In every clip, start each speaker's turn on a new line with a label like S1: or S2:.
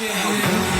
S1: Yeah.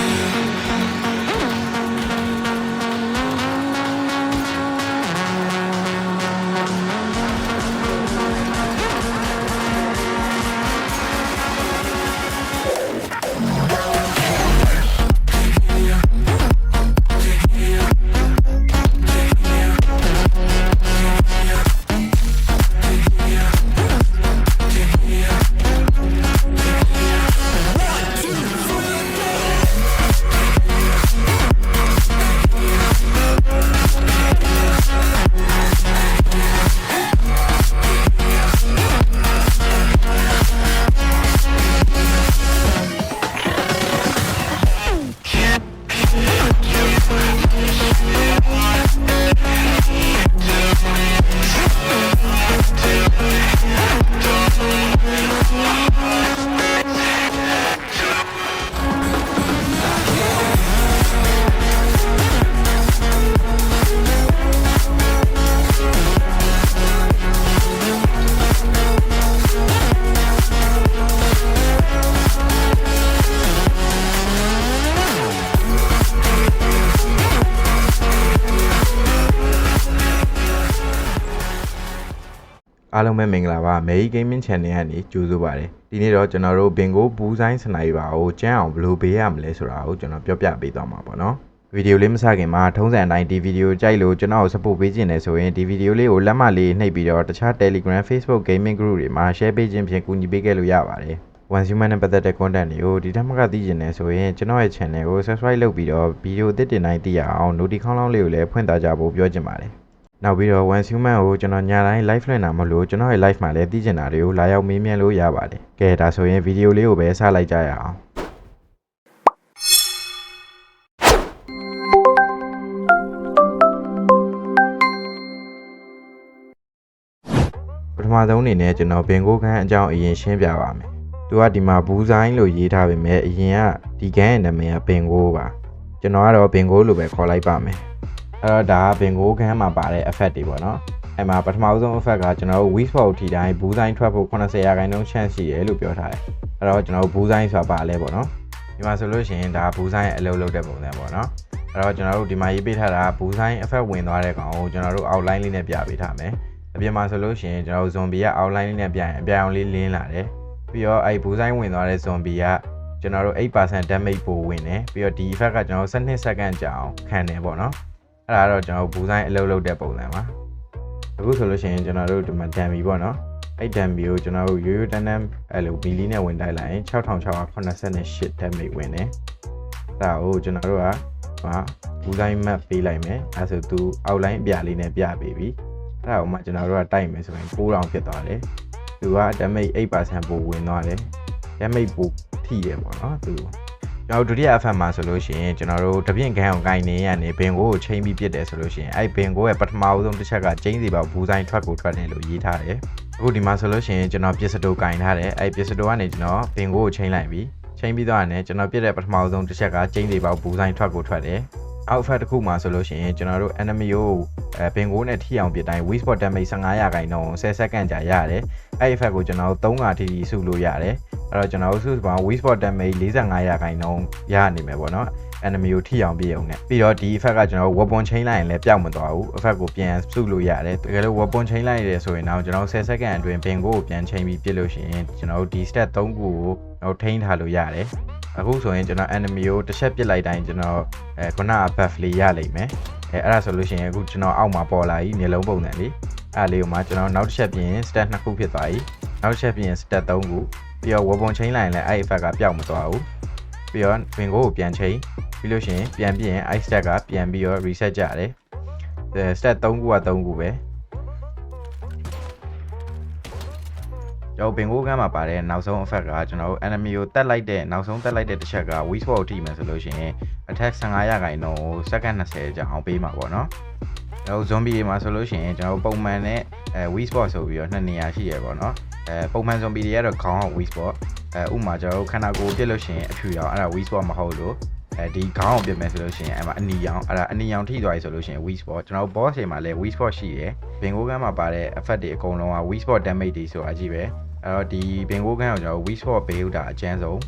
S1: အားလုံးပဲမင်္ဂလာပါမေကြီး gaming channel ကနေကြိုဆိုပါရစေဒီနေ့တော့ကျွန်တော်တို့ဘင်ကိုဘူးဆိုင်စနိုက်ပါကိုကျန်းအောင်ဘယ်လိုပေးရမလဲဆိုတာကိုကျွန်တော်ပြောပြပေးသွားမှာပေါ့နော်ဗီဒီယိုလေးမစခင်မှာထုံးစံအတိုင်းဒီဗီဒီယိုကြိုက်လို့ကျွန်တော်ကို support ပေးခြင်းနဲ့ဆိုရင်ဒီဗီဒီယိုလေးကိုလက်မှတ်လေးနှိပ်ပြီးတော့တခြား Telegram Facebook gaming group တွေမှာ share ပေးခြင်းဖြင့်ကူညီပေးခဲ့လို့ရပါတယ် One Human နဲ့ပတ်သက်တဲ့ content တွေကိုဒီထက်မှကသိကျင်နေဆိုရင်ကျွန်တော်ရဲ့ channel ကို subscribe လုပ်ပြီးတော့ဗီဒီယိုအသစ်တင်တိုင်းသိရအောင် notification လောင်းလေးကိုလည်းဖွင့်ထားကြဖို့ပြောချင်ပါတယ် နောက်ပြီးတော့ One Human ကိုကျွန်တော်ညတိုင်း live လွှင့်တာမလို့ကျွန်တော်ရဲ့ live မှာလည်းသိချင်တာတွေကိုလာရောက်မေးမြန်းလို့ရပါတယ်။ကဲဒါဆိုရင်ဗီဒီယိုလေးကိုပဲစလိုက်ကြရအောင်။ပထမဆုံးအနေနဲ့ကျွန်တော်ဘင်ကိုခန်းအကြောင်းအရင်ရှင်းပြပါမယ်။သူကဒီမှာဘူးဆိုင်လို့ရေးထားပေမဲ့အရင်ကဒီခန်းရဲ့နာမည်ကဘင်ကိုပါ။ကျွန်တော်ကတော့ဘင်ကိုလို့ပဲခေါ်လိုက်ပါမယ်။ အဲ့တော့ဒါကဘင်ကိုခန်းမှာပါတဲ့ effect တွေပေါ့နော်အဲ့မှာပထမဆုံး effect ကကျွန်တော်တို့ weak spot ထိတိုင်းဘူးဆိုင်ထွက်ဖို့80ရာခိုင်နှုန်း chance ရှိတယ်လို့ပြောထားတယ်အဲ့တော့ကျွန်တော်တို့ဘူးဆိုင်ဆိုတာပါလဲပေါ့နော်ဒီမှာဆိုလို့ရှိရင်ဒါဘူးဆိုင်ရဲ့အလုပ်လုပ်တဲ့ပုံစံပေါ့နော်အဲ့တော့ကျွန်တော်တို့ဒီမှာရေးပေးထားတာဘူးဆိုင် effect ဝင်သွားတဲ့ကောင်ကိုကျွန်တော်တို့ outline လေးနဲ့ပြပေးထားမယ်အပြင်မှာဆိုလို့ရှိရင်ကျွန်တော်တို့ zombie က outline လေးနဲ့ပြရင်အပြောင်လေးလင်းလာတယ်ပြီးတော့အဲ့ဘူးဆိုင်ဝင်သွားတဲ့ zombie ကကျွန်တော်တို့8% damage ပိုဝင်တယ်ပြီးတော့ဒီ effect ကကျွန်တော်တို့12 second ကြာအောင်ခံတယ်ပေါ့နော် အဲ့ဒါတော့ကျွန်တော်တို့ဘူးဆိုင်အလုပ်လုပ်တဲ့ပုံစံပါအခုဆိုလို့ရှိရင်ကျွန်တော်တို့ဒီမှာဒမ်မီပေါ့နော်အဲ့ဒမ်မီကိုကျွန်တော်တို့ရိုးရိုးတန်းတန်းအဲ့လိုမီလီနဲ့ဝင်တိုက်လိုက်ရင်6688 damage ဝင်တယ်အဲ့ဒါကိုကျွန်တော်တို့ကဟာဘူးဆိုင် map ပေးလိုက်မယ်အဲ့ဆိုသူ outline အပြလေးနဲ့ပြပေးပြီအဲ့ဒါကိုမှကျွန်တော်တို့ကတိုက်မယ်ဆိုရင်9000ဖြစ်သွားတယ်သူက damage 8%ပိုဝင်သွားတယ် damage ပိုထိရပေါ့နော်သူ ကျွန်တော်ဒုတိယ FM မှာဆိုလို့ရှိရင်ကျွန်တော်တို့တပြင့်ခန်းအောင်ဂိုင်းနေရနေဘင်ကိုကိုချိန်ပြီးပြစ်တယ်ဆိုလို့ရှိရင်အဲ့ဘင်ကိုရဲ့ပထမဦးဆုံးတစ်ချက်ကကျင်းစီပေါဘူးဆိုင်ထွက်ကိုထွက်တယ်လို့ရေးထားတယ်အခုဒီမှာဆိုလို့ရှိရင်ကျွန်တော်ပစ္စတိုဂိုင်းထားတယ်အဲ့ပစ္စတိုကနေကျွန်တော်ဘင်ကိုကိုချိန်လိုက်ပြီးချိန်ပြီးတော့ရတယ်ကျွန်တော်ပြစ်တဲ့ပထမဦးဆုံးတစ်ချက်ကကျင်းစီပေါဘူးဆိုင်ထွက်ကိုထွက်တယ် အောက်ဖက်တစ်ခုမှာဆိုလို့ရှိရင်ကျွန်တော်တို့ enemy ကိုအဲဘင်ကိုနဲ့ထိအောင်ပြတိုင်း weak spot damage 15ရာခိုင်နှုန်း10စက္ကန့်ကြာရတယ်အဲ့ effect ကိုကျွန်တော်တို့3ခါထိထိစုလို့ရတယ်အဲ့တော့ကျွန်တော်တို့စုစုပေါင်း weak spot damage 45ရာခိုင်နှုန်းရနိုင်မယ်ပေါ့နော် enemy ကိုထိအောင်ပြည့်အောင်နဲ့ပြီးတော့ဒီ effect ကကျွန်တော်တို့ weapon chain လိုက်ရင်လည်းပျောက်မသွားဘူး effect ကိုပြန်စုလို့ရတယ်တကယ်လို့ weapon chain လိုက်ရတယ်ဆိုရင်တော့ကျွန်တော်တို့10စက္ကန့်အတွင်းဘင်ကိုကိုပြန်ချိန်ပြီးပြစ်လို့ရှိရင်ကျွန်တော်တို့ဒီ stat 3ခုကိုကျွန်တော်ထိန်းထားလို့ရတယ် အခုဆိုရင်ကျွန်တော် enemy ကိုတစ်ချက်ပစ်လိုက်တိုင်းကျွန်တော်အဲခုနက buff လေးရလိမ့်မယ်အဲအဲ့ဒါဆိုလို့ရှိရင်အခုကျွန်တော်အောက်မှာပေါ်လာပြီမျိုးလုံးပုံစံလေးအဲ့လေးကိုမှကျွန်တော်နောက်တစ်ချက်ပြင် stat 2ခုဖြစ်သွားပြီနောက်တစ်ချက်ပြင် stat 3ခုပြီးတော့ weapon chain လိုက်ရင်လည်းအဲ့ effect ကပျောက်မသွားဘူးပြီးတော့ win ကိုပြန်ချိန်ပြီးလို့ရှိရင်ပြန်ပြင် ice stat ကပြန်ပြီးတော့ reset ကြတယ်အဲ stat 3ခုက3ခုပဲ ကျွန်တော်ဘင်ကိုကမ်းမှာပါတဲ့နောက်ဆုံး effect ကကျွန်တော်တို့ enemy ကိုတက်လိုက်တဲ့နောက်ဆုံးတက်လိုက်တဲ့တစ်ချက်က weak spot ကိုထိမယ်ဆိုလို့ရှိရင် attack 15ရာခိုင်နှုန်းကို second 20ကြာအောင်ပေးမှာပေါ့နော်ကျွန်တော် zombie တွေမှာဆိုလို့ရှိရင်ကျွန်တော်ပုံမှန်နဲ့အဲ weak spot ဆိုပြီးတော့နှစ်နေရာရှိရပေါ့နော်အဲပုံမှန် zombie တွေကတော့ခေါင်းအောင် weak spot အဲဥပမာကျွန်တော်တို့ခန္ဓာကိုယ်ပြစ်လို့ရှိရင်အဖြူရောင်အဲ့ဒါ weak spot မဟုတ်လို့အဲဒီခေါင်းအောင်ပြစ်မယ်ဆိုလို့ရှိရင်အဲ့မှာအနီရောင်အဲ့ဒါအနီရောင်ထိသွားပြီဆိုလို့ရှိရင် weak spot ကျွန်တော်တို့ boss တွေမှာလည်း weak spot ရှိရယ်ဘင်ကိုကမ်းမှာပါတဲ့ effect တွေအကုန်လုံးက weak spot damage တွေဆိုတာကြီးပဲ အဲ့တော့ဒီဘင်ကိုကမ်းကိုကျွန်တော် weak spot ဘေးဥတာအကျန်းဆုံး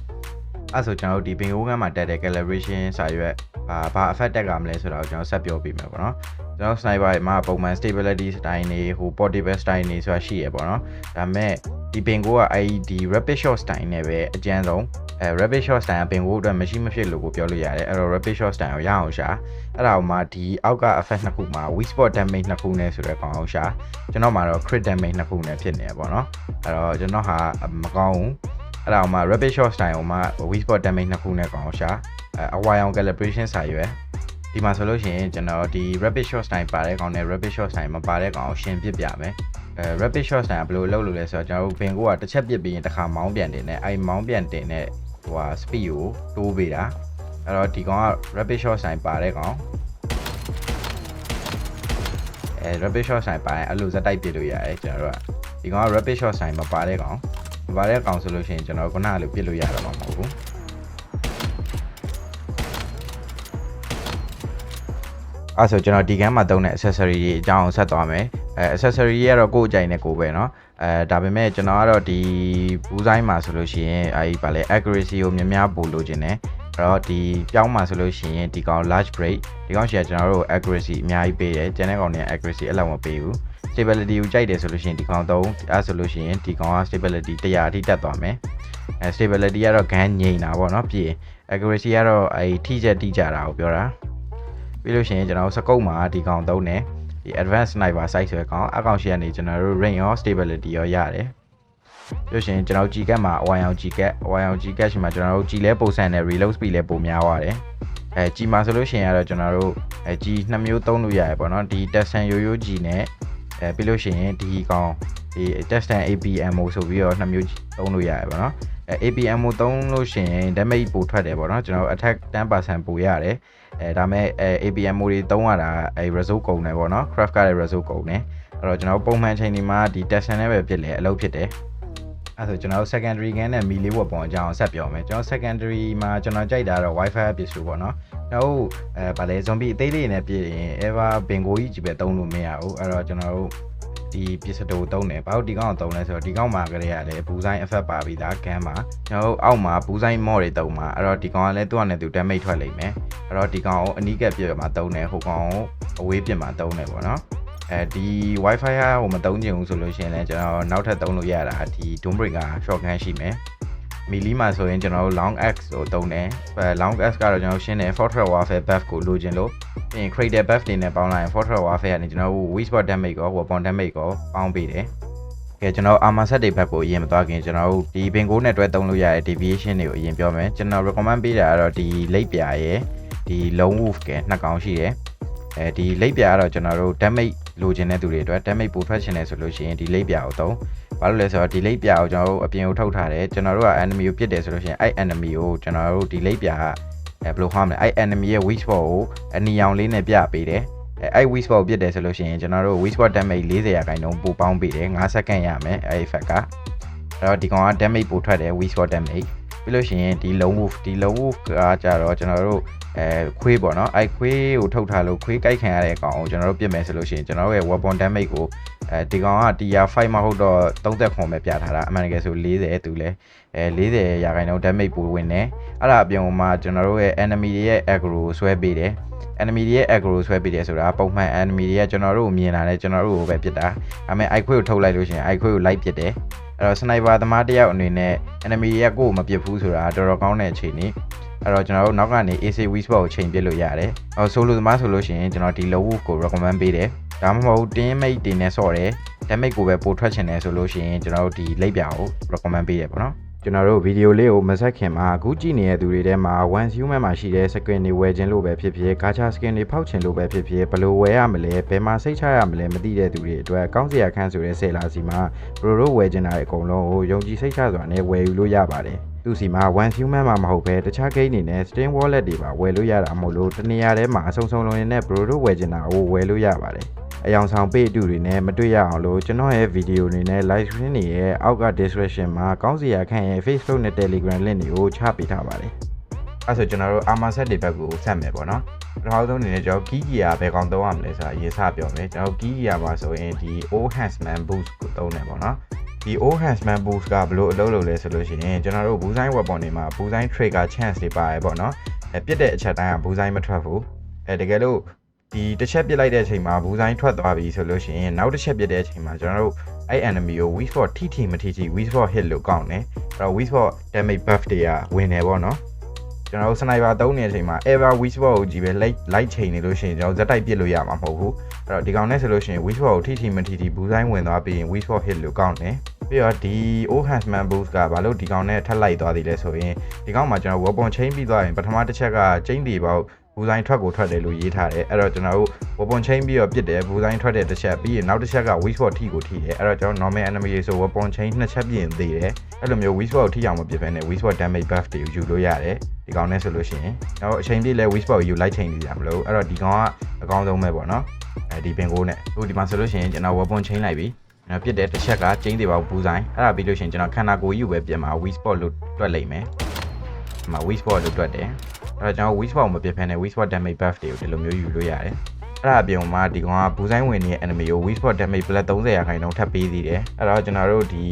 S1: အဲ့ဆိုကျွန်တော်တို့ဒီဘင်ဂိုးကမ်းမှာတက်တဲ့ calibration စာရွက်ဘာဘာ effect တက်ကမလဲဆိုတော့ကျွန်တော်ဆက်ပြောပြမယ်ပေါ့နော် ကျွန်တော် sniper မှာပုံမှန် stability style နေဟို portable style နေဆိုတာရှိရပေါ့နော်ဒါပေမဲ့ဒီဘင်ဂိုးကအဲ့ဒီ rapid shot style နဲ့ပဲအကျန်းဆုံးအဲ rapid shot style ကဘင်ဂိုးအတွက်မရှိမဖြစ်လို့ကိုပြောလို့ရတယ်အဲ့တော့ rapid shot style ကိုရအောင်ရှာအဲ့ဒါကိုမှဒီအောက်က effect နှစ်ခုမှာ weak spot damage နှစ်ခုနဲ့ဆိုတဲ့ကောင်အောင်ရှာကျွန်တော်မှာတော့ crit damage နှစ်ခုနဲ့ဖြစ်နေရပေါ့နော်အဲ့တော့ကျွန်တော်ဟာမကောင်းဘူးအဲ့ဒါကိုမှ rapid shot style ကိုမှ weak spot damage နှစ်ခုနဲ့ကောင်အောင်ရှာအဲအဝါရောင် calibration စာရွက် ဒီမှာဆိုလို့ရှိရင်ကျွန်တော်ဒီ rapid shot style ပါတဲ့ကောင်နဲ့ rapid shot style မပါတဲ့ကောင်ကိုရှင်းပြပြမယ်အဲ rapid shot style ကဘယ်လိုလုပ်လို့လဲဆိုတော့ကျွန်တော်တို့ဘင်ကိုကတစ်ချက်ပြစ်ပြီးရင်တစ်ခါမောင်းပြန်တင်တယ်အဲဒီမောင်းပြန်တင်တဲ့ဟိုဟာ speed ကိုတိုးပေးတာအဲ့တော့ဒီကောင်က rapid shot style ပါတဲ့ကောင်အဲ rapid shot style ပါရင်အဲ့လိုဇက်တိုက်ပြစ်လို့ရတယ်ကျွန်တော်တို့ကဒီကောင်က rapid shot style မပါတဲ့ကောင်မပါတဲ့ကောင်ဆိုလို့ရှိရင်ကျွန်တော်ခုနကလိုပြစ်လို့ရတော့မှာမဟုတ်ဘူး အဲ့ဆိုကျွန်တော်ဒီကမ်းမှာသုံးတဲ့ accessory တွေအကြောင်းဆက်သွားမယ်အဲ accessory တွေကတော့ကိုယ့်အကြိုက်နဲ့ကိုယ်ပဲเนาะအဲဒါပေမဲ့ကျွန်တော်ကတော့ဒီဘူးဆိုင်မှာဆိုလို့ရှိရင်အဲဒီဗာလဲ accuracy ကိုများများပို့လို့ခြင်းတယ်အဲ့တော့ဒီပြောင်းမှာဆိုလို့ရှိရင်ဒီကောင် large break ဒီကောင်ရှိရကျွန်တော်တို့ accuracy အများကြီးပေးတယ်ကျန်တဲ့ကောင်တွေ accuracy အဲ့လောက်မပေးဘူး stability ကိုကြိုက်တယ်ဆိုလို့ရှိရင်ဒီကောင်သုံးအဲ့ဆိုလို့ရှိရင်ဒီကောင်က stability 100အထိတက်သွားမယ်အဲ stability ကတော့ gun ငိမ့်တာပေါ့เนาะပြီး accuracy ကတော့အဲထိချက်တိကြတာကိုပြောတာ ပြီးလို့ရှိရင်ကျွန်တော်စကုတ်မှာဒီကောင်သုံးတယ်ဒီ advanced sniper sight ဆိုတဲ့ကောင်အကောင်ရှိရနေကျွန်တော်တို့ range ရော stability ရောရတယ်လို့ရှိရင်ကျွန်တော် G cat မှာအဝိုင်အောင် G cat အဝိုင်အောင် G cat ရှင်မှာကျွန်တော်တို့ G လဲပုံစံနဲ့ reload speed လဲပုံများသွားတယ်အဲ G မှာဆိုလို့ရှိရင်ကတော့ကျွန်တော်တို့အဲ G နှစ်မျိုးသုံးလို့ရတယ်ပေါ့နော်ဒီ Tessan Yo-Yo G နဲ့အဲပြီးလို့ရှိရင်ဒီကောင်ဒီ Tessan APMO ဆိုပြီးတော့နှစ်မျိုးသုံးလို့ရတယ်ပေါ့နော်အဲ APMO သုံးလို့ရှိရင် damage ပိုထွက်တယ်ပေါ့နော်ကျွန်တော် attack 10%ပိုရတယ် အဲဒါမဲ့အဲ APMO တွေသုံးရတာအဲ result ကုန်တယ်ပေါ့နော် craft ကလည်း result ကုန်တယ်အဲ့တော့ကျွန်တော်ပုံမှန်ချိန်ဒီမှာဒီ Tessan နဲ့ပဲဖြစ်လေအလုပ်ဖြစ်တယ်အဲ့ဆိုကျွန်တော် secondary gun နဲ့ melee ဝတ်ပုံအကြောင်းဆက်ပြောမယ်ကျွန်တော် secondary မှာကျွန်တော်ကြိုက်တာတော့ wifi ပစ္စည်းပေါ့နော်ကျွန်တော်အဲဗာလေ zombie အသေးလေးနဲ့ပြည့်ရင် ever bingo ကြီးကြီးပဲတုံးလို့မရဘူးအဲ့တော့ကျွန်တော်တို့ ဒီပစ္စတိုတုံးတယ်ဘာလို့ဒီကောင်ကိုတုံးလဲဆိုတော့ဒီကောင်မှာကလေးကလည်းဘူးဆိုင် effect ပါပြီးသား gun မှာကျွန်တော်တို့အောက်မှာဘူးဆိုင် mod တွေတုံးမှာအဲ့တော့ဒီကောင်ကလည်းသူ့အနေနဲ့သူ damage ထွက်လိမ့်မယ်အဲ့တော့ဒီကောင်ကိုအနီးကပ်ပြည့်မှာတုံးတယ်ဟိုကောင်ကိုအဝေးပြစ်မှာတုံးတယ်ပေါ့နော်အဲဒီ wifi ကဟိုမတုံးချင်ဘူးဆိုလို့ရှိရင်လည်းကျွန်တော်နောက်ထပ်တုံးလို့ရတာဒီ doom breaker shotgun ရှိမယ် မီလီမှာဆိုရင်ကျွန်တော်တို့ long x ကိုတုံးတယ်အဲ long x ကတော့ကျွန်တော်ရှင်းတယ် fortress warfare buff ကိုလိုချင်လို့ပြီးရင် crater buff တွေနဲ့ပေါင်းလိုက်ရင် fortress warfare ကနေကျွန်တော်တို့ weak spot damage ကို weapon damage ကိုပေါင်းပေးတယ်ကဲကျွန်တော် armor set တွေဘက်ကိုအရင်မသွားခင်ကျွန်တော်တို့ဒီ bingo နဲ့တွဲသုံးလို့ရတဲ့ deviation တွေကိုအရင်ပြောမယ်ကျွန်တော် recommend ပေးတာကတော့ဒီလိပ်ပြာရဲ့ဒီ lone wolf ကနှစ်ကောင်ရှိတယ်အဲဒီလိပ်ပြာကတော့ကျွန်တော်တို့ damage လိုချင်တဲ့သူတွေအတွက် damage ပိုထွက်ချင်တယ်ဆိုလို့ရှိရင်ဒီလိပ်ပြာကိုသုံး ဘာလို့လဲဆိုတော့ဒီလိပ်ပြာကိုကျွန်တော်တို့အပြင်ကိုထုတ်ထားတယ်ကျွန်တော်တို့က enemy ကိုပြစ်တယ်ဆိုလို့ရှိရင်အဲ့ enemy ကိုကျွန်တော်တို့ဒီလိပ်ပြာကအဲဘယ်လိုခေါ်မလဲအဲ့ enemy ရဲ့ weak spot ကိုအနီရောင်လေးနဲ့ပြပေးတယ်အဲအဲ့ weak spot ကိုပြစ်တယ်ဆိုလို့ရှိရင်ကျွန်တော်တို့ weak spot damage 40ရာခိုင်နှုန်းပိုပေါင်းပေးတယ်9စက္ကန့်ရမယ်အဲ့ effect ကအဲ့တော့ဒီကောင်က damage ပိုထွက်တယ် weak spot damage ပြီးလို့ရှိရင်ဒီ lone wolf ဒီ lone wolf ကကြတော့ကျွန်တော်တို့အဲခွေးပေါ့နော်အဲခွေးကိုထုတ်ထားလို့ခွေးကြိုက်ခံရတဲ့အကောင်ကိုကျွန်တော်တို့ပြစ်မယ်ဆိုလို့ရှိရင်ကျွန်တော်တို့ရဲ့ weapon damage ကို အဲဒီကောင်က tier 5မဟုတ်တော့30ခွန်ပဲပြထားတာအမှန်တကယ်ဆို40သူလဲအဲ40ရာခိုင်နှုန်း damage ပိုဝင်တယ်အဲ့ဒါအပြင်မှာကျွန်တော်တို့ရဲ့ enemy တွေရဲ့ aggro ဆွဲပေးတယ် enemy တွေရဲ့ aggro ဆွဲပေးတယ်ဆိုတာပုံမှန် enemy တွေကကျွန်တော်တို့ကိုမြင်လာတယ်ကျွန်တော်တို့ကိုပဲပြစ်တာဒါပေမဲ့ i ခွေးကိုထုတ်လိုက်လို့ရှိရင် i ခွေးကိုလိုက်ပြစ်တယ်အဲ့တော့ sniper သမားတယောက်အနေနဲ့ enemy တွေကကိုယ်ကိုမပြစ်ဘူးဆိုတာတော်တော်ကောင်းတဲ့အခြေအနေအဲ့တော့ကျွန်တော်တို့နောက်ကနေ AC Whisper ကိုချိန်ပြစ်လို့ရတယ်။အော်ဆိုလိုသမားဆိုလို့ရှိရင်ကျွန်တော်ဒီ low wolf ကို recommend ပေးတယ်။ ဒါမှမဟုတ် tin mate တွေနဲ့ဆော့တယ်။ damage ကိုပဲပိုထွက်ချင်တယ်ဆိုလို့ရှိရင်ကျွန်တော်တို့ဒီလိပ်ပြာကို recommend ပေးတယ်ပေါ့နော်။ကျွန်တော်တို့ဗီဒီယိုလေးကိုမဆက်ခင်မှာအခုကြည့်နေတဲ့သူတွေထဲမှာ one human မှာရှိတဲ့ skin တွေဝယ်ခြင်းလို့ပဲဖြစ်ဖြစ် gacha skin တွေဖောက်ခြင်းလို့ပဲဖြစ်ဖြစ်ဘယ်လိုဝယ်ရမလဲဘယ်မှာစိတ်ချရမလဲမသိတဲ့သူတွေအတွက်ကောင်းစရာခန့်ဆိုတဲ့ဆယ်လာစီမှာဘရိုတို့ဝယ်ခြင်းတာတွေအကုန်လုံးကိုယုံကြည်စိတ်ချစွာနဲ့ဝယ်ယူလို့ရပါတယ် သူစီမှာ one human မှာမဟုတ်ပဲတခြား game တွေနဲ့ steam wallet တွေပါဝယ်လို့ရတာမဟုတ်လို့တနေရာထဲမှာအဆုံဆုံလုံးနဲ့ဘရိုတို့ဝယ်ခြင်းတာကိုဝယ်လို့ရပါတယ်အယောင်ဆောင်ပေးအတူတွေနဲ့မတွေ့ရအောင်လို့ကျွန်တော်ရဲ့ဗီဒီယိုတွေနဲ့ live stream တွေရဲ့အောက်က description မှာကောင်းစီရာခန့်ရဲ့ Facebook နဲ့ Telegram link တွေကိုချပေးထားပါတယ်။အဲဆိုကျွန်တော်တို့ Armor set တွေဘက်ကိုဆက်မယ်ပေါ့နော်။ပထမဆုံးအနေနဲ့ကျွန်တော် Key Gear ဘယ်ကောင်သုံးရမလဲဆိုတာအရင်စပြောမယ်။ကျွန်တော် Key Gear မှာဆိုရင်ဒီ O Handsman Boost ကိုသုံးတယ်ပေါ့နော်။ ဒီ old handsman boost ကဘယ်လိုအလုပ်လုပ်လဲဆိုလို့ရှိရင်ကျွန်တော်တို့ဘူးဆိုင် weapon တွေမှာဘူးဆိုင် trigger chance တွေပါတယ်ပေါ့နော်အဲပြစ်တဲ့အချက်တိုင်းကဘူးဆိုင်မထွက်ဘူးအဲတကယ်လို့ဒီတစ်ချက်ပြစ်လိုက်တဲ့အချိန်မှာဘူးဆိုင်ထွက်သွားပြီဆိုလို့ရှိရင်နောက်တစ်ချက်ပြစ်တဲ့အချိန်မှာကျွန်တော်တို့အဲ့ enemy ကို weak spot ထိထိမထိထိ weak spot hit လို့ကောင်းတယ်အဲ့တော့ weak spot damage buff တွေကဝင်တယ်ပေါ့နော် ကျွန်တော်တို့ sniper သုံးနေတဲ့အချိန်မှာ ever weak spot ကိုကြည့်ပဲ light light ချိန်နေလို့ရှိရင်ကျွန်တော်ဇက်တိုက်ပစ်လို့ရမှာမဟုတ်ဘူးအဲ့တော့ဒီကောင်နဲ့ဆိုလို့ရှိရင် weak spot ကိုထိထိမထိထိဘူးဆိုင်ဝင်သွားပြီးရင် weak spot hit လို့ကောင်းတယ်ပြီးတော့ဒီ old handsman boost ကဘာလို့ဒီကောင်နဲ့ထပ်လိုက်သွားသေးလဲဆိုရင်ဒီကောင်မှာကျွန်တော် weapon chain ပြီးသွားရင်ပထမတစ်ချက်က chain တွေပေါက် ဘူးဆိုင်ထွက်ကိုထွက်တယ်လို့ရေးထားတယ်အဲ့တော့ကျွန်တော်တို့ weapon chain ပြီးတော့ပြစ်တယ်ဘူးဆိုင်ထွက်တဲ့တစ်ချက်ပြီးရင်နောက်တစ်ချက်က weak spot ထိကိုထိတယ်အဲ့တော့ကျွန်တော် normal enemy တွေဆို weapon chain နှစ်ချက်ပြင်သေးတယ်အဲ့လိုမျိုး weak spot ကိုထိအောင်မပြစ်ဘဲနဲ့ weak spot damage buff တွေကိုယူလို့ရတယ်ဒီကောင်နဲ့ဆိုလို့ရှိရင်တော့အချိန်ပြည့်လဲ weak spot ကိုယူလိုက်ချိန်နေကြမလို့အဲ့တော့ဒီကောင်ကအကောင်းဆုံးပဲပေါ့နော်အဲဒီပင်ကိုနဲ့အခုဒီမှာဆိုလို့ရှိရင်ကျွန်တော် weapon chain လိုက်ပြီကျွန်တော်ပြစ်တဲ့တစ်ချက်ကကျင်းတွေပါဘူးဆိုင်အဲ့ဒါပြီးလို့ရှိရင်ကျွန်တော်ခန္ဓာကိုယ်ကြီးကိုပဲပြင်မှာ weak spot လို့တွက်လိုက်မယ်ဒီမှာ weak spot လို့တွက်တယ် အဲ့တော့ကျွန်တော် weak spot ကိုမပြစ်ဖ ೇನೆ weak spot damage buff တွေကိုဒီလိုမျိုးယူလို့ရတယ်အဲ့ဒါအပြင်မှာဒီကောင်ကဘူးဆိုင်ဝင်နေတဲ့ enemy ကို weak spot damage plus 30ရာခိုင်နှုန်းထပ်ပေးသေးတယ်အဲ့တော့ကျွန်တော်တို့ဒီ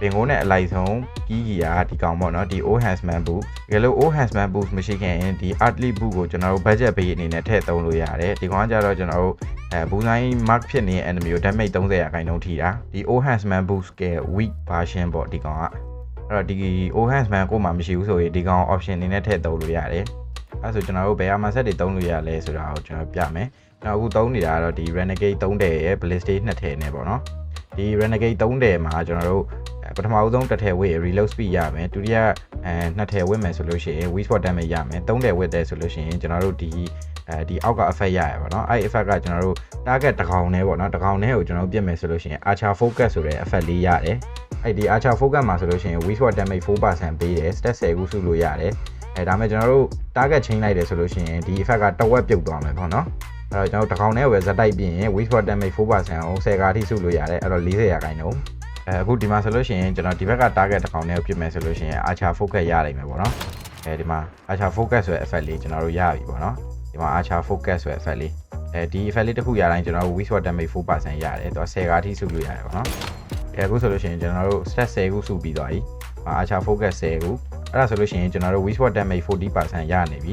S1: ပင်ကိုနဲ့အလိုက်ဆုံးကြီးကြီးရာဒီကောင်ပေါ့နော်ဒီ old handsman boot တကယ်လို့ old handsman boot မရှိခင်ရင်ဒီ artly boot ကိုကျွန်တော်တို့ budget ပေးအနေနဲ့ထည့်သုံးလို့ရတယ်ဒီကောင်ကကြတော့ကျွန်တော်တို့အဲဘူးဆိုင် mark ဖြစ်နေတဲ့ enemy ကို damage 30ရာခိုင်နှုန်းထိတာဒီ old handsman boot က weak version ပေါ့ဒီကောင်ကအဲ့တော့ဒီ old handsman ကိုမှမရှိဘူးဆိုရင်ဒီကောင် option အနေနဲ့ထည့်သုံးလို့ရတယ် အဲ့ဆိုကျွန်တော်တို့ဘယ်အမှာဆက်တွေသုံးလို့ရလဲဆိုတာကိုကျွန်တော်ပြမယ်ကျွန်တော်အခုသုံးနေတာကတော့ဒီ renegade 3တယ်ရဲ့ ballistic 2ထည့်နေပေါ့နော်ဒီ renegade 3တယ်မှာကျွန်တော်တို့ပထမအဆုံးတစ်ထည့်ဝစ် reload speed ရမယ်ဒုတိယအဲနှစ်ထည့်ဝစ်မယ်ဆိုလို့ရှိရင် weak spot damage ရမယ်သုံးထည့်ဝစ်တယ်ဆိုလို့ရှိရင်ကျွန်တော်တို့ဒီအဲဒီအောက်က effect ရရပါတော့အဲ့ effect ကကျွန်တော်တို့ target တစ်ကောင်နဲ့ပေါ့နော်တစ်ကောင်နဲ့ကိုကျွန်တော်တို့ပြစ်မယ်ဆိုလို့ရှိရင် archer focus ဆိုတဲ့ effect လေးရတယ်အဲ့ဒီ archer focus မှာဆိုလို့ရှိရင် weak spot damage 4%ပေးတယ် stat 10ခုစုလို့ရတယ် အဲဒါမဲ့ကျွန်တော်တို့ target ချိန်လိုက်တယ်ဆိုလို့ရှိရင်ဒီ effect ကတဝက်ပြုတ်သွားမယ်ပေါ့နော်အဲ့တော့ကျွန်တော်တစ်ကောင်နဲ့ဝယ်ဇက်တိုက်ပြင်ရင် weak spot damage 4%အောင်10ကားထိစုလို့ရတယ်အဲ့တော့40ရာခိုင်နှုန်းအဲအခုဒီမှာဆိုလို့ရှိရင်ကျွန်တော်ဒီဘက်က target တစ်ကောင်နဲ့ကိုပြစ်မယ်ဆိုလို့ရှိရင် archer focus ရနိုင်မယ်ပေါ့နော်အဲဒီမှာ archer focus ဆိုတဲ့ effect လေးကျွန်တော်တို့ရပြီပေါ့နော်ဒီမှာ archer focus ဆိုတဲ့ effect လေးအဲဒီ effect လေးတစ်ခုရတိုင်းကျွန်တော်တို့ weak spot damage 4%ရတယ်သူက10ကားထိစုလို့ရတယ်ပေါ့နော်အဲအခုဆိုလို့ရှိရင်ကျွန်တော်တို့ stat 10ခုစုပြီးသွားပြီအာ archer focus 10ခု အဲ့ဒါဆိုလို့ရှိရင်ကျွန်တော်တို့ weak spot damage 40%ရနေပြီ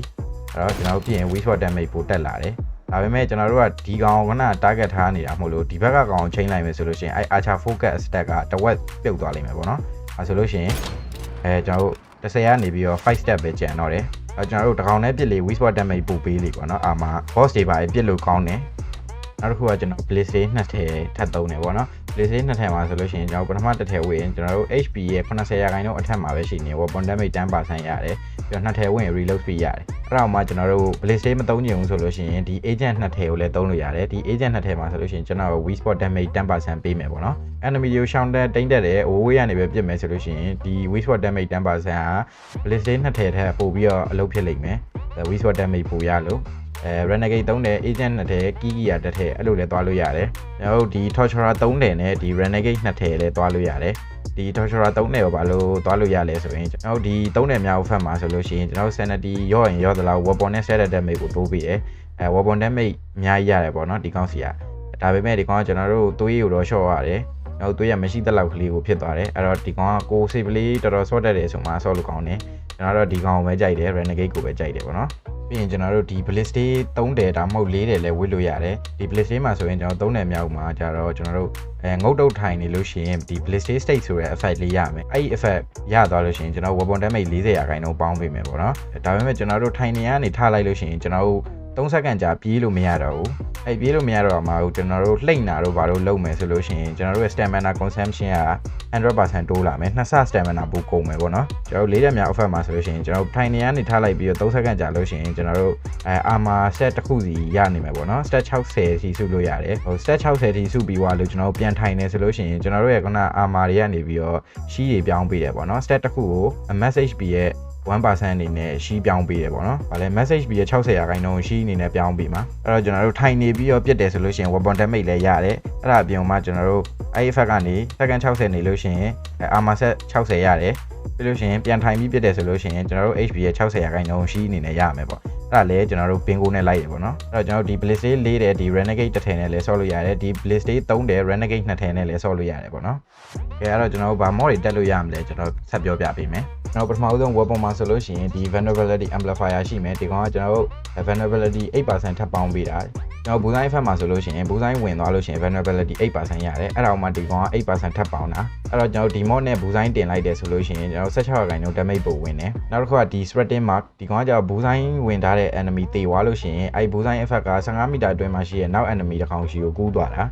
S1: အဲ့တော့ကျွန်တော်တို့ပြင် weak spot damage ပိုတက်လာတယ်ဒါပေမဲ့ကျွန်တော်တို့ကဒီကောင်ကန target ထားနေတာမဟုတ်လို့ဒီဘက်ကကောင်ချိန်လိုက်မယ်ဆိုလို့ရှိရင်အဲ archer focus stack ကတဝက်ပြုတ်သွားလိမ့်မယ်ပေါ့နော်အဲဆိုလို့ရှိရင်အဲကျွန်တော်တို့30ကနေပြီးတော့5 step ပဲကျန်တော့တယ်အဲကျွန်တော်တို့တကောင်နဲ့ပြစ်လေ weak spot damage ပို့ပေးလေပေါ့နော်အာမှာ boss တွေပါပြစ်လို့ကောင်းတယ် နောက်တစ်ခုကကျွန်တော် blade stage နှစ်ထည့်ထပ်သုံးတယ်ပေါ့နော် blade stage နှစ်ထည့်မှာဆိုလို့ရှိရင်ကျွန်တော်ပထမတစ်ထည့်ဝေရင်ကျွန်တော်တို့ HP ရဲ့80ရာခိုင်နှုန်းအထက်မှာပဲရှိနေ weapon damage 10%ရတယ်ပြီးတော့နှစ်ထည့်ဝင် reload speed ရတယ်အဲ့ဒါမှကျွန်တော်တို့ blade stage မသုံးချင်ဘူးဆိုလို့ရှိရင်ဒီ agent နှစ်ထည့်ကိုလည်းသုံးလို့ရတယ်ဒီ agent နှစ်ထည့်မှာဆိုလို့ရှိရင်ကျွန်တော် weak spot damage 10%ပေးမယ်ပေါ့နော် enemy ကိုရှောင်းတဲ့တိမ့်တက်တယ်ဝေးရနေပဲပြစ်မယ်ဆိုလို့ရှိရင်ဒီ weak spot damage 10%က blade stage နှစ်ထည့်ထက်ပို့ပြီးတော့အလုပ်ဖြစ်လိမ့်မယ် weak spot damage ပိုရလို့ အဲ renegade သုံးတယ် agent နှစ်ထည့် kiki ရတစ်ထည့်အဲ့လိုလဲသွားလို့ရတယ်ကျွန်တော်တို့ဒီ torturer သုံးတယ်နဲ့ဒီ renegade နှစ်ထည့်လဲသွားလို့ရတယ်ဒီ torturer သုံးတယ်ဘာလို့သွားလို့ရလဲဆိုရင်ကျွန်တော်တို့ဒီသုံးတယ်များဖက်မှာဆိုလို့ရှိရင်ကျွန်တော်တို့ sanity ရော့ရင်ရော့သလား weapon နဲ့ set damage ကိုတိုးပေးတယ်အဲ weapon damage အများကြီးရတယ်ပေါ့နော်ဒီကောင်းစီကဒါပေမဲ့ဒီကောင်းကကျွန်တော်တို့သွေးကိုတော့ short ရတယ်နောက်သွေးရမရှိတဲ့လောက်ကလေးကိုဖြစ်သွားတယ်အဲ့တော့ဒီကောင်ကကိုစိတ်ကလေးတော်တော်ဆော့တတ်တယ်ဆိုမှဆော့လို့ကောင်းတယ်ကျွန်တော်တို့ဒီကောင်ကိုပဲကြိုက်တယ် renegade ကိုပဲကြိုက်တယ်ပေါ့နော် ပြီးရင်ကျွန်တော်တို့ဒီ ballistic 3တယ်ဒါမှမဟုတ်4တယ်လည်းဝစ်လို့ရတယ်ဒီ ballistic မှာဆိုရင်ကျွန်တော်3တယ်မြောက်မှာကြတော့ကျွန်တော်တို့အဲငုတ်တုတ်ထိုင်နေလို့ရှိရင်ဒီ ballistic state ဆိုတဲ့ effect လေးရမယ်အဲ့ဒီ effect ရသွားလို့ရှိရင်ကျွန်တော် weapon damage 40ရာခိုင်နှုန်းပေါင်းပေးမယ်ပေါ့နော်ဒါပေမဲ့ကျွန်တော်တို့ထိုင်နေရနေထားလိုက်လို့ရှိရင်ကျွန်တော်တို့3စက္ကန့်ကြာပြေးလို့မရတော့ဘူးအဲ့ပြေးလို့မရတော့မှာကျွန်တော်တို့လှိမ့်နာတော့ဘာလို့လုပ်မယ်ဆိုလို့ရှိရင်ကျွန်တော်တို့ရဲ့ stamina consumption က100%တိုးလာမယ်နှစ်ဆ stamina ပိုကုန်မယ်ပေါ့နော်ကျွန်တော်တို့လေးရက်များ offer မှာဆိုလို့ရှိရင်ကျွန်တော်တို့ထိုင်နေရနေထားလိုက်ပြီးတော့3စက္ကန့်ကြာလို့ရှိရင်ကျွန်တော်တို့အဲ armor set တစ်ခုစီရနိုင်မယ်ပေါ့နော် stat 60စီစုလို့ရတယ်ဟို stat 60စီစုပြီးွားလို့ကျွန်တော်တို့ပြန်ထိုင်နေဆိုလို့ရှိရင်ကျွန်တော်တို့ရဲ့ခုန armor တွေကနေပြီးတော့ရှီးတွေပြောင်းပေးတယ်ပေါ့နော် stat တစ်ခုကို message ပြီးရဲ့ 1%အနေနဲ့ရှီးပြောင်းပေးတယ်ပေါ့နော်။ဗာလဲ message ပြီးရ60ရာခိုင်နှုန်းရှီးအနေနဲ့ပြောင်းပေးမှာ။အဲ့တော့ကျွန်တော်တို့ထိုင်နေပြီးတော့ပြစ်တယ်ဆိုလို့ရှိရင် weapon damage လည်းရတယ်။အဲ့ဒါအပြင်မှာကျွန်တော်တို့အဲ့ effect ကနေ second 60နေလို့ရှိရင် armor set 60ရတယ်။ပြီးလို့ရှိရင်ပြန်ထိုင်ပြီးပြစ်တယ်ဆိုလို့ရှိရင်ကျွန်တော်တို့ HP ရဲ့60ရာခိုင်နှုန်းရှီးအနေနဲ့ရမယ်ပေါ့။အဲ့ဒါလည်းကျွန်တော်တို့ bingo နဲ့လိုက်ရပေါ့နော်အဲ့တော့ကျွန်တော်တို့ဒီ blade လေးတယ်ဒီ renegade တစ်ထည်နဲ့လည်းဆော့လို့ရတယ်ဒီ blade သုံးတယ် renegade နှစ်ထည်နဲ့လည်းဆော့လို့ရတယ်ပေါ့နော်ကဲအဲ့တော့ကျွန်တော်တို့ဗာ mod တွေတက်လို့ရမလဲကျွန်တော်ဆက်ပြောပြပေးမယ်ကျွန်တော်ပထမဦးဆုံး weapon မှာဆိုလို့ရှိရင်ဒီ vulnerability amplifier ရှိမယ်ဒီကောင်ကကျွန်တော်တို့ vulnerability 8%ထပ်ပေါင်းပေးတာကျွန်တော်ဘူဇိုင်းဖက်မှာဆိုလို့ရှိရင်ဘူဇိုင်းဝင်သွားလို့ရှိရင် vulnerability 8%ရတယ်အဲ့ဒါမှဒီကောင်က8%ထပ်ပေါင်းတာအဲ့တော့ကျွန်တော်ဒီ mod နဲ့ဘူဇိုင်းတင်လိုက်တယ်ဆိုလို့ရှိရင်ကျွန်တော်16ခိုင်နှုန်း damage ပို့ဝင်တယ်နောက်တစ်ခုကဒီ spreading mark ဒီကောင်ကကျတော့ဘူဇိုင်းဝင်ထားတဲ့ enemy တေသွားလို့ရှိရင်အဲ့ဘူဇိုင်း effect က15မီတာအတွင်းမှာရှိရဲ့နောက် enemy တစ်ကောင်ရှိကိုကူးသွားတာ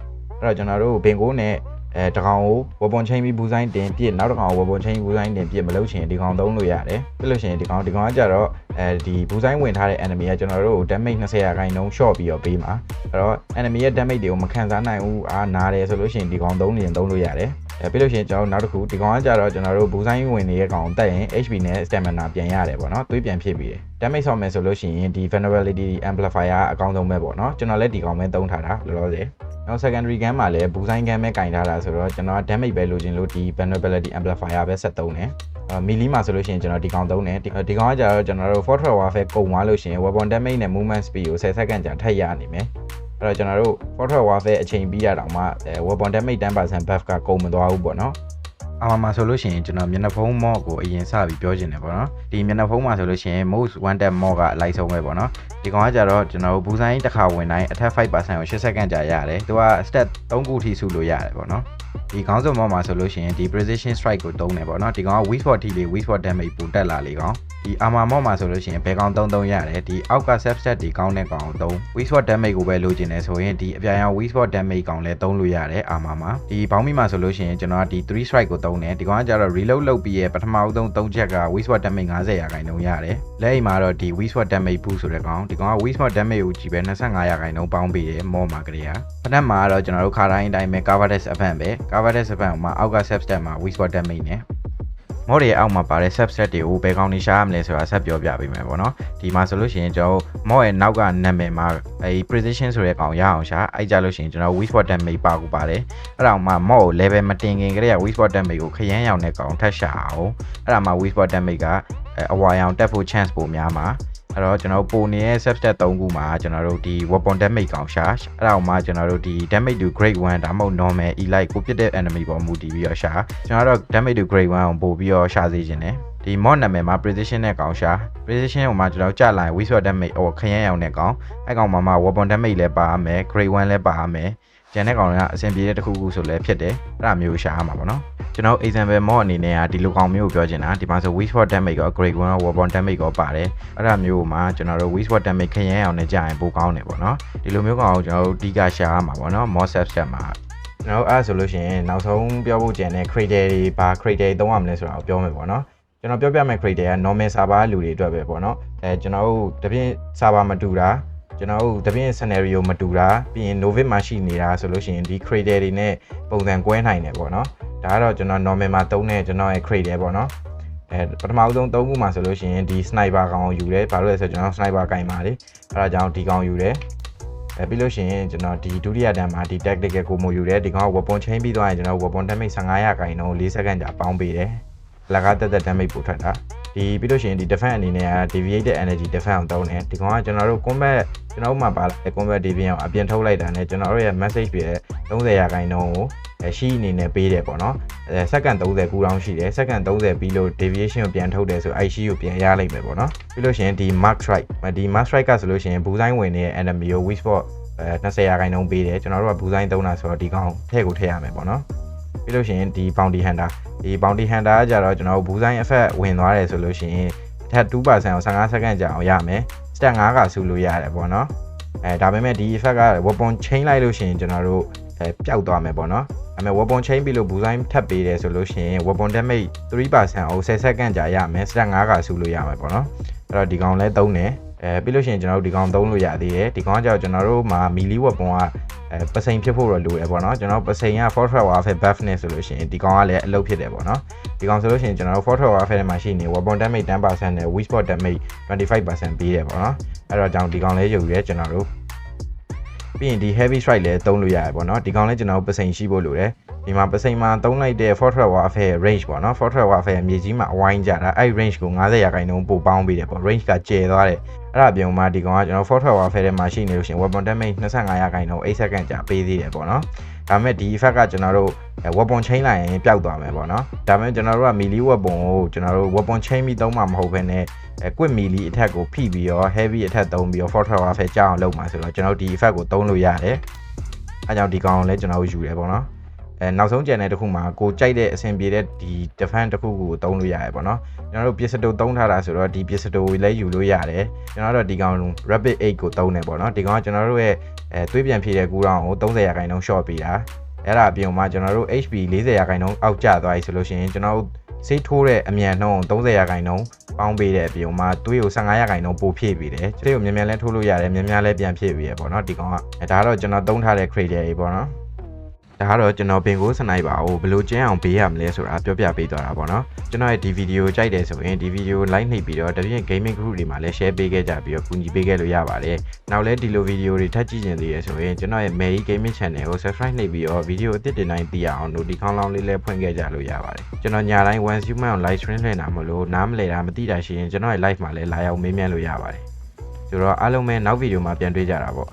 S1: အဲ့တော့ကျွန်တော်တို့ဘင်ကိုနဲ့ အဲတကောင်ကိုဝပွန်ချင်းပြီးဘူဇိုင်းတင်ပြစ်နောက်တကောင်ကိုဝပွန်ချင်းဘူဇိုင်းတင်ပြစ်မလုပ်ချင်ဒီကောင်သုံးလို့ရတယ်ပြစ်လို့ရှိရင်ဒီကောင်ဒီကောင်ကကြတော့အဲဒီဘူဇိုင်းဝင်ထားတဲ့ enemy ကကျွန်တော်တို့ damage 20ရာခိုင်နှုန်း short ပြီးတော့ပေးမှာအဲ့တော့ enemy ရဲ့ damage တွေကိုမခံစားနိုင်ဘူးအာနားတယ်ဆိုလို့ရှိရင်ဒီကောင်သုံးနေရင်သုံးလို့ရတယ် အဲပြလို့ရှိရင်ကျွန်တော်နောက်တစ်ခုဒီကောင်ကကြတော့ကျွန်တော်တို့ဘူဇိုင်းဝင်နေတဲ့ကောင်တက်ရင် HP နဲ့ stamina ပြန်ရတယ်ပေါ့နော်သွေးပြန်ဖြစ်ပြီးတယ် damage ဆောက်မယ်ဆိုလို့ရှိရင်ဒီ vulnerability amplifier အကောင်းဆုံးပဲပေါ့နော်ကျွန်တော်လည်းဒီကောင်ပဲသုံးထားတာလောလောဆယ်နောက် secondary gun မှာလည်းဘူဇိုင်း gun ပဲကင်ထားတာဆိုတော့ကျွန်တော် damage ပဲလိုချင်လို့ဒီ vulnerability amplifier ပဲဆက်သုံးတယ်အာမီလီမှာဆိုလို့ရှိရင်ကျွန်တော်ဒီကောင်သုံးတယ်ဒီဒီကောင်ကကြတော့ကျွန်တော်တို့ fortress warfare ကုန်သွားလို့ရှိရင် weapon damage နဲ့ movement speed ကို10 second ကြာထပ်ရနေမယ် အဲ့တော့ကျွန်တော်တို့ fortress warfare အချိန်ပြီးရတော့မှ weapon damage 10% buff ကကုန်မသွားဘူးပေါ့နော်အမှန်မှာဆိုလို့ရှိရင်ကျွန်တော်မျက်နှာဖုံး mod ကိုအရင်စပြီးပြောချင်တယ်ပေါ့နော်ဒီမျက်နှာဖုံးမှာဆိုလို့ရှိရင် most wanted mod ကအလိုက်ဆုံးပဲပေါ့နော်ဒီကောင်ကကြတော့ကျွန်တော်တို့ဘူးဆိုင်တစ်ခါဝင်တိုင်း attack 5%ကို8 second ကြာရတယ်သူက stat 3ခုထိစုလို့ရတယ်ပေါ့နော် ဒီခေါင်းစုံပေါ်မှာဆိုလို့ရှိရင်ဒီ precision strike ကိုသုံးတယ်ပေါ့နော်ဒီကောင်က weak spot ထိလေး weak spot damage ပိုတက်လာလေကောင်ဒီ armor mod မှာဆိုလို့ရှိရင်ဘယ်ကောင်သုံးသုံးရတယ်ဒီအောက်က self stat ဒီကောင်းတဲ့ကောင်ကိုသုံး weak spot damage ကိုပဲလိုချင်တယ်ဆိုရင်ဒီအပြာရောင် weak spot damage ကောင်လည်းသုံးလို့ရတယ် armor မှာဒီဘောင်းမီမှာဆိုလို့ရှိရင်ကျွန်တော်ကဒီ3 strike ကိုသုံးတယ်ဒီကောင်ကကြတော့ reload လုပ်ပြီးရဲ့ပထမဦးဆုံး3ချက်က weak spot damage 50ရာခိုင်နှုန်းရတယ်လက်အိမ်မှာတော့ဒီ weak spot damage ဘူးဆိုတဲ့ကောင်ဒီကောင်က weak spot damage ကိုကြည့်ပဲ25ရာခိုင်နှုန်းပေါင်းပေးတယ် mod မှာကလေးကဖက်မှာကတော့ကျွန်တော်တို့ခါတိုင်းအတိုင်းပဲ cover test event ပဲ cover test event မှာအောက်က sub stat မှာ weak spot damage နဲ့ mod ရဲ့အောက်မှာပါတဲ့ subset တွေကိုဘယ်ကောင်နေရှာရမလဲဆိုတာဆက်ပြောပြပေးမယ်ပေါ့နော်ဒီမှာဆိုလို့ရှိရင်ကျွန်တော် mod ရဲ့နောက်ကနာမည်မှာအဲ precision ဆိုတဲ့ကောင်ရအောင်ရှာအဲ့ကြလို့ရှိရင်ကျွန်တော် weak spot damage ပါကူပါတယ်အဲ့ဒါမှ mod ကို level မတင်ခင်ကတည်းက weak spot damage ကိုခရမ်းရောင်တဲ့ကောင်ထပ်ရှာအောင်အဲ့ဒါမှ weak spot damage ကအဝါရောင်တက်ဖို့ chance ပိုများမှာ အဲ့တော့ကျွန်တော်ပိုနေတဲ့ subset 3ခုမှာကျွန်တော်တို့ဒီ weapon damage ကောင်ရှာအဲ့ဒါမှကျွန်တော်တို့ဒီ damage to grade 1ဒါမှမဟုတ် normal elite ကိုပြစ်တဲ့ enemy ပေါ်မူတည်ပြီးတော့ရှာကျွန်တော်တို့ damage to grade 1ကိုပို့ပြီးတော့ရှာစေခြင်းတယ်ဒီ mod နာမည်မှာ precision နဲ့ကောင်ရှာ precision ဟိုမှာကျွန်တော်ကြာလာရင် weak damage ဟိုခရမ်းရောင်နဲ့ကောင်အဲ့ကောင်မှာမှာ weapon damage လည်းပါရမယ် grade 1လည်းပါရမယ် ကျန်တဲ့ကောင်တွေကအဆင်ပြေတဲ့တစ်ခုခုဆိုလည်းဖြစ်တယ်အဲ့ဒါမျိုးရှာရမှာပေါ့နော်ကျွန်တော် example mod အနေနဲ့ကဒီလိုကောင်မျိုးကိုပြောချင်တာဒီမှာဆို weak spot damage ရော grade 1 weapon damage ရောပါတယ်အဲ့ဒါမျိုးမှာကျွန်တော်တို့ weak spot damage ခရမ်းအောင်နဲ့ကြာရင်ပိုကောင်းတယ်ပေါ့နော်ဒီလိုမျိုးကောင်ကိုကျွန်တော်တို့အဓိကရှာရမှာပေါ့နော် mod subset မှာကျွန်တော်အဲ့ဆိုလို့ရှိရင်နောက်ဆုံးပြောဖို့ကြံတဲ့ crater တွေဘာ crater သုံးရမလဲဆိုတာကိုပြောမယ်ပေါ့နော်ကျွန်တော်ပြောပြမယ့် crater က normal server လူတွေအတွက်ပဲပေါ့နော်အဲကျွန်တော်တို့တပြင်း server မတူတာ ကျွန်တော်တို့တပြင်း scenario မတူတာပြီးရင် novice မှာရှိနေတာဆိုလို့ရှိရင်ဒီ crater တွေနဲ့ပုံစံကွဲနိုင်တယ်ပေါ့နော်ဒါကတော့ကျွန်တော် normal မှာသုံးတဲ့ကျွန်တော်ရဲ့ crate တယ်ပေါ့နော်အဲပထမဦးဆုံးသုံးခုမှာဆိုလို့ရှိရင်ဒီ sniper ကောင်ကိုယူတယ်ဘာလို့လဲဆိုတော့ကျွန်တော် sniper ကင်ပါလေအဲဒါကြောင့်ဒီကောင်ယူတယ်အဲပြီးလို့ရှိရင်ကျွန်တော်ဒီဒုတိယတန်းမှာဒီ tactical ကိုမို့ယူတယ်ဒီကောင်က weapon chain ပြီးသွားရင်ကျွန်တော် weapon damage 15ရာခိုင်နှုန်း4စက္ကန့်ကြာပေါင်းပေးတယ်လကားတက်တက် damage ပို့ထွက်တာ ဒီပြီးလို့ရှိရင်ဒီ defense အနေနဲ့က deviated energy defense အောင်သုံးတယ်ဒီကောင်ကကျွန်တော်တို့ combat ကျွန်တော်တို့မှာပါလာတဲ့ combat deviant ကိုအပြင်ထုတ်လိုက်တာနဲ့ကျွန်တော်တို့ရဲ့ message တွေ30ရာခိုင်နှုန်းကိုရှိအနေနဲ့ပေးတယ်ပေါ့နော်အဲစက္ကန့်30ကူတောင်းရှိတယ်စက္ကန့်30ပြီးလို့ deviation ကိုပြန်ထုတ်တယ်ဆို IC ကိုပြန်ရလိုက်မယ်ပေါ့နော်ပြီးလို့ရှိရင်ဒီ mark strike ဒီ mark strike ကဆိုလို့ရှိရင်ဘူးဆိုင်ဝင်နေတဲ့ enemy ကို weak spot အဲ20ရာခိုင်နှုန်းပေးတယ်ကျွန်တော်တို့ကဘူးဆိုင်သုံးတာဆိုတော့ဒီကောင်ထည့်ကိုထည့်ရမယ်ပေါ့နော် ပြီးလို့ရှိရင်ဒီ bounty hunter ဒီ bounty hunter ကကြတော့ကျွန်တော်တို့ဘူးဆိုင် effect ဝင်သွားတယ်ဆိုလို့ရှိရင်အထက်2%ကို15စက္ကန့်ကြာအောင်ရမယ် stat 5ကစုလို့ရတယ်ပေါ့နော်အဲဒါပေမဲ့ဒီ effect က weapon chain လိုက်လို့ရှိရင်ကျွန်တော်တို့အဲပျောက်သွားမယ်ပေါ့နော်ဒါပေမဲ့ weapon chain ပြီးလို့ဘူဆိုင်ထပ်ပေးတယ်ဆိုလို့ရှိရင် weapon damage 3%အောင်10 second ကြာရမယ် stat 5ကစုလို့ရမယ်ပေါ့နော်အဲ့တော့ဒီကောင်လဲသုံးတယ် အဲပြီးလို့ရှိရင်ကျွန်တော်တို့ဒီကောင်သုံးလို့ရသေးတယ်ဒီကောင်ကကြောင့်ကျွန်တော်တို့မှာ melee weapon ကအဲပစိန်ဖြစ်ဖို့တော့လိုရပေါ့နော်ကျွန်တော်ပစိန်က fortress warfare buff နဲ့ဆိုလို့ရှိရင်ဒီကောင်ကလည်းအလုပ်ဖြစ်တယ်ပေါ့နော်ဒီကောင်ဆိုလို့ရှိရင်ကျွန်တော်တို့ fortress warfare ထဲမှာရှိနေ weapon damage 10%နဲ့ weak spot damage 25%ပေးတယ်ပေါ့နော်အဲ့တော့ကြောင့်ဒီကောင်လဲယူရဲကျွန်တော်တို့ ပြီးရင်ဒီ heavy strike လည်းသုံးလို့ရတယ်ပေါ့နော်ဒီကောင်လည်းကျွန်တော်တို့ပစိန်ရှိဖို့လိုတယ်ဒီမှာပစိန်မှာသုံးလိုက်တဲ့ fortress warfare range ပေါ့နော် fortress warfare မြေကြီးမှာအဝိုင်းကြတာအဲ့ range ကို90ရာခိုင်နှုန်းပိုပေါင်းပေးတယ်ပေါ့ range ကကျယ်သွားတယ်အဲ့ဒါပြုံမှာဒီကောင်ကကျွန်တော် fortress warfare ထဲမှာရှိနေလို့ရှိရင် weapon damage 25ရာခိုင်နှုန်း8 second ကြာပေးသေးတယ်ပေါ့နော် ဒါပေမဲ့ဒီ effect ကကျွန်တော်တို့ weapon chain လိုက်ရင်ပျောက်သွားမယ်ပေါ့နော်ဒါပေမဲ့ကျွန်တော်တို့က melee weapon ကိုကျွန်တော်တို့ weapon chain ပြီးသုံးမှာမဟုတ်ဘဲနဲ့အဲ quick melee attack ကိုဖိပြီးတော့ heavy attack သုံးပြီးတော့ fortress warfare ကြောက်အောင်လုပ်မှာဆိုတော့ကျွန်တော်တို့ဒီ effect ကိုသုံးလို့ရတယ်အဲကြောင့်ဒီကောင်ကိုလည်းကျွန်တော်တို့ယူတယ်ပေါ့နော် အဲနောက်ဆုံးကြံတဲ့တစ်ခုမှာကိုကြိုက်တဲ့အဆင်ပြေတဲ့ဒီ defense တစ်ခုကိုသုံးလို့ရတယ်ပေါ့နော်ကျွန်တော်တို့ pistol သုံးထားတာဆိုတော့ဒီ pistol ကိုလည်းယူလို့ရတယ်ကျွန်တော်တို့ဒီကောင် rapid 8ကိုသုံးတယ်ပေါ့နော်ဒီကောင်ကကျွန်တော်တို့ရဲ့အဲသွေးပြန်ဖြည့်တဲ့ကူတောင်းကို30ရာခိုင်နှုန်း short ပေးတာအဲ့ဒါအပြင်မှာကျွန်တော်တို့ HP 40ရာခိုင်နှုန်းအောက်ကျသွားပြီဆိုလို့ရှိရင်ကျွန်တော်တို့စိတ်ထိုးတဲ့အမြန်နှုန်း30ရာခိုင်နှုန်းပေါင်းပေးတဲ့အပြင်မှာသွေးကို15ရာခိုင်နှုန်းပိုဖြည့်ပေးတယ်စိတ်ကိုမြန်မြန်လဲထိုးလို့ရတယ်မြန်မြန်လဲပြန်ဖြည့်ပေးရပေါ့နော်ဒီကောင်ကအဲဒါကတော့ကျွန်တော်သုံးထားတဲ့ crate တွေပေါ့နော် ဒါကတော့ကျွန်တော်ပင်ကိုစနိုက်ပါကိုဘယ်လိုကျင်းအောင်ပေးရမလဲဆိုတာပြောပြပေးသွားတာပေါ့နော်ကျွန်တော်ရဲ့ဒီဗီဒီယိုကြိုက်တယ်ဆိုရင်ဒီဗီဒီယို like နှိပ်ပြီးတော့တပြည့် gaming group တွေမှာလည်း share ပေးခဲ့ကြပြီးတော့ကူညီပေးခဲ့လို့ရပါတယ်နောက်လည်းဒီလိုဗီဒီယိုတွေထပ်ကြည့်နေသေးရဆိုရင်ကျွန်တော်ရဲ့ Mary Gaming Channel ကို subscribe နှိပ်ပြီးတော့ဗီဒီယိုအသစ်တင်တိုင်းသိရအောင် notification လောင်းလေးလည်းဖွင့်ခဲ့ကြလို့ရပါတယ်ကျွန်တော်ညာတိုင်း once human on live stream လွှင့်တာမလို့နားမလဲတာမသိတာရှိရင်ကျွန်တော်ရဲ့ live မှာလည်းလာရောက်မေးမြန်းလို့ရပါတယ်ဆိုတော့အားလုံးပဲနောက်ဗီဒီယိုမှာပြန်တွေ့ကြတာပေါ့